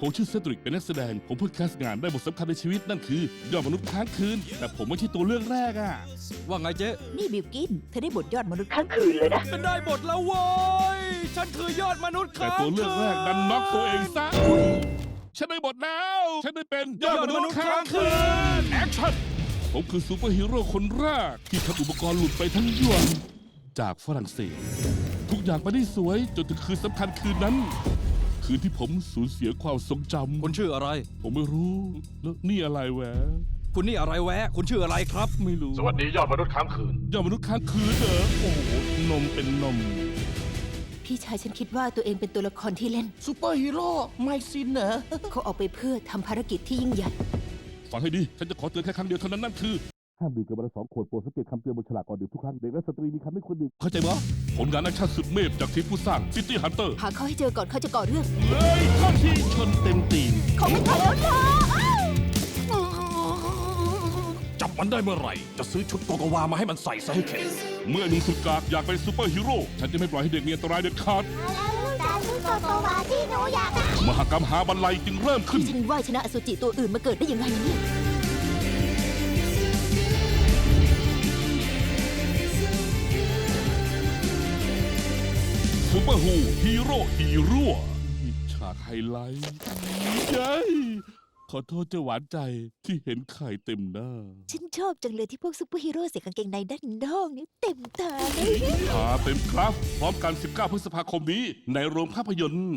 ผมชื่อเซดริกเป็นนักแสดง ผมเพิ่งแคสต์งานได้บทสำคัญในชีวิตนั่นคือยอดมนุษย์ค้างคืน แต่ผมไม่ใช่ตัวเลือกแรกอะ ว่าไงเจ๊ นี่บิวกินเธอได้บทยอดมนุษย์ข้างคืนเลยนะ เป็นได้บทแล้วเว้ย ฉันคือยอดมนุษย์แต่ค้างตัวเลือกแรกดันน็อกตัวเองซะฉันได้บทแล้ว ฉันได้เป็นยอดมนุษย์ค้างคืนแอคชั่นผมคือซูเปอร์ฮีโร่คนแรก ที่ทำอุปกรณ์หลุดไปทั้งยวงจากฝรั่งเศส ทุกอย่างไปได้สวยจนถึงคืนสำคัญคืนนั้น คืนที่ผมสูญเสียความทรงจำคุณชื่ออะไร ผมไม่รู้ แล้วนี่อะไรแหวะคุณนี่อะไรแวะ คุณชื่ออะไรครับ ไม่รู้สวัสดียอดมนุษย์ค้างคืนยอดมนุษย์ค้างคืนเหรอโอ้โหนมเป็นนม พี่ชายฉันคิดว่าตัวเองเป็นตัวละครที่เล่น ซูเปอร์ฮีโร่ไม่สินเหรอ เขาออกไปเพื่อทำภารกิจที่ยิ่งใหญ่ ฟังให้ดี ฉันจะขอเตือนแค่ครั้งเดียวเท่านั้นนั่นคือ ห้ามดื่มเกินวันละสองขวดโปรดสังเกตคำเตือนบนฉลากก่อนดื่มทุกครั้ง เด็กและสตรีมีคำไม่ควรดื่ม เข้าใจไหมผลงานแอคชั่นสุดเมพจากทีมผู้สร้าง City Hunter หาเขาให้เจอก่อนเขาจะก่อเรื่องเลยข้อที่ชนเต็มตีนเขาไม่ทันแล้วนะจับมันได้เมื่อไหร่ จะซื้อชุดโกโกวามาให้มันใส่ซะให้เข็ดเมื่อหนุ่มสุดกากอยากเป็นซูเปอร์ฮีโร่ฉันจะไม่ปล่อยให้เด็กมีอันตรายเด็ดขาดแต่ชุดโกโกวาที่หนูอยากได้มหกรรมหาบรรลัยจึงเริ่มขึ้น ฉันว่าชนะอสุจิตัวอื่นมาเกิดได้ยังไงเนี่ย ซูเปอร์ฮูฮีโร่ฮีโร่ฉากไฮไลท์เย้ยขอโทษเจ้าหวานใจที่เห็นไข่เต็มหน้า ฉันชอบจังเลยที่พวกซูเปอร์ฮีโร่ใส่กางเกงในด้านนอกนี่เต็มตาเลยหาเต็มครับ พร้อมกัน 19 พฤษภาคมนี้ในโรงภาพยนตร์